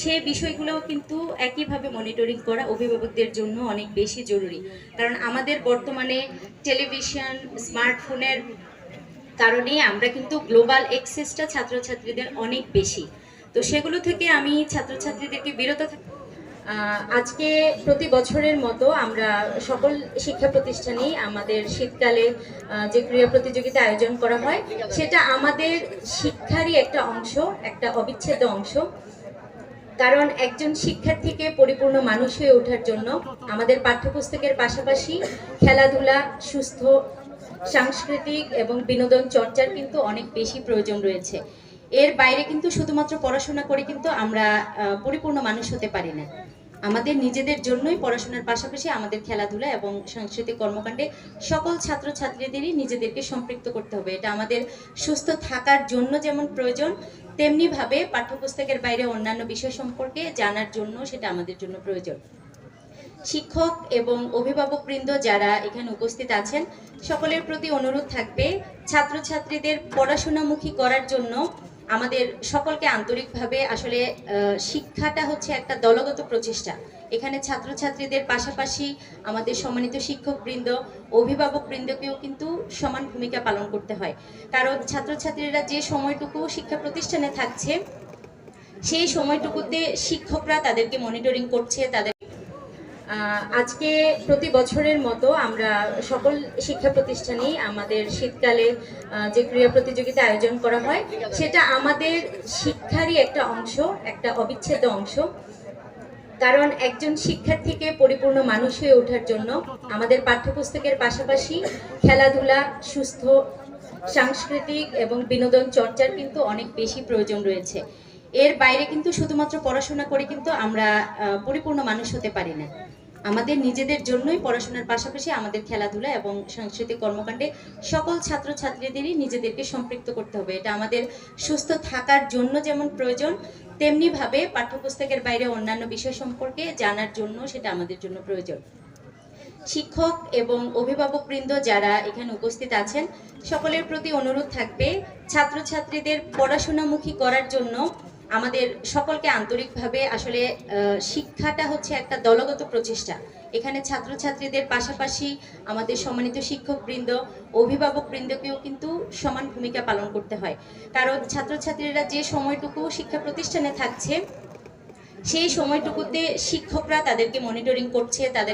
সে বিষয়গুলোও কিন্তু একইভাবে মনিটরিং করা অভিভাবকদের জন্য অনেক বেশি জরুরি। কারণ আমাদের বর্তমানে টেলিভিশন স্মার্টফোনের কারণে আমরা কিন্তু গ্লোবাল এক্সেসটা ছাত্রছাত্রীদের অনেক বেশি। তো সেগুলো থেকে আমি ছাত্রছাত্রীদেরকে বিরত থাক আজকে প্রতি বছরের মতো আমরা সকল শিক্ষা প্রতিষ্ঠানেই আমাদের শীতকালে যে ক্রীড়া প্রতিযোগিতা আয়োজন করা হয়, সেটা আমাদের শিক্ষারই একটা অংশ, একটা অবিচ্ছেদ্য অংশ। কারণ একজন শিক্ষার্থীকে পরিপূর্ণ মানুষ হয়ে ওঠার জন্য আমাদের পাঠ্যপুস্তকের পাশাপাশি খেলাধুলা, সুস্থ, সাংস্কৃতিক এবং বিনোদন চর্চার কিন্তু অনেক বেশি প্রয়োজন রয়েছে। এর বাইরে কিন্তু শুধুমাত্র পড়াশোনা করে কিন্তু আমরা পরিপূর্ণ মানুষ হতে পারি না। আমাদের নিজেদের জন্যই পড়াশোনার পাশাপাশি আমাদের খেলাধুলা এবং সাংস্কৃতিক কর্মকাণ্ডে সকল ছাত্রছাত্রীদেরই নিজেদেরকে সম্পৃক্ত করতে হবে। এটা আমাদের সুস্থ থাকার জন্য যেমন প্রয়োজন, তেমনিভাবে পাঠ্যপুস্তকের বাইরে অন্যান্য বিষয় সম্পর্কে জানার জন্য সেটা আমাদের জন্য প্রয়োজন। শিক্ষক এবং অভিভাবকবৃন্দ যারা এখানে উপস্থিত আছেন, সকলের প্রতি অনুরোধ থাকবে ছাত্রছাত্রীদের পড়াশোনামুখী করার জন্য আমাদের সকলকে আন্তরিকভাবে আসলে শিক্ষাটা হচ্ছে একটা দলগত প্রচেষ্টা। এখানে ছাত্রছাত্রীদের পাশাপাশি আমাদের সম্মানিত শিক্ষকবৃন্দ, অভিভাবকবৃন্দকেও কিন্তু সমান ভূমিকা পালন করতে হয়। কারণ ছাত্রছাত্রীরা যে সময়টুকু শিক্ষা প্রতিষ্ঠানে থাকছে, সেই সময়টুকুতে শিক্ষকরা তাদেরকে মনিটরিং করছে, তাদের আজকে প্রতি বছরের মতো আমরা সকল শিক্ষা প্রতিষ্ঠানেই আমাদের শীতকালে যে ক্রীড়া প্রতিযোগিতা আয়োজন করা হয়, সেটা আমাদের শিক্ষারই একটা অংশ, একটা অবিচ্ছেদ্য অংশ। কারণ একজন শিক্ষার্থীকে পরিপূর্ণ মানুষ হয়ে ওঠার জন্য আমাদের পাঠ্যপুস্তকের পাশাপাশি খেলাধুলা, সুস্থ সাংস্কৃতিক এবং বিনোদন চর্চার কিন্তু অনেক বেশি প্রয়োজন রয়েছে। এর বাইরে কিন্তু শুধুমাত্র পড়াশোনা করে কিন্তু আমরা পরিপূর্ণ মানুষ হতে পারি না। আমাদের নিজেদের জন্যই পড়াশোনার পাশাপাশি আমাদের খেলাধুলা এবং সাংস্কৃতিক কর্মকাণ্ডে সকল ছাত্রছাত্রীদেরই নিজেদেরকে সম্পৃক্ত করতে হবে। এটা আমাদের সুস্থ থাকার জন্য যেমন প্রয়োজন, তেমনিভাবে পাঠ্যপুস্তকের বাইরে অন্যান্য বিষয় সম্পর্কে জানার জন্য সেটা আমাদের জন্য প্রয়োজন। শিক্ষক এবং অভিভাবকবৃন্দ যারা এখানে উপস্থিত আছেন, সকলের প্রতি অনুরোধ থাকবে ছাত্রছাত্রীদের পড়াশোনামুখী করার জন্য আমাদের সকলকে আন্তরিকভাবে আসলে শিক্ষাটা হচ্ছে একটা দলগত প্রচেষ্টা। এখানে ছাত্রছাত্রীদের পাশাপাশি আমাদের সম্মানিত শিক্ষকবৃন্দ, অভিভাবকবৃন্দকেও কিন্তু সমান ভূমিকা পালন করতে হয়। কারণ ছাত্রছাত্রীরা যে সময়টুকু শিক্ষা প্রতিষ্ঠানে থাকছে, সেই সময়টুকুতে শিক্ষকরা তাদেরকে মনিটরিং করছে, তাদের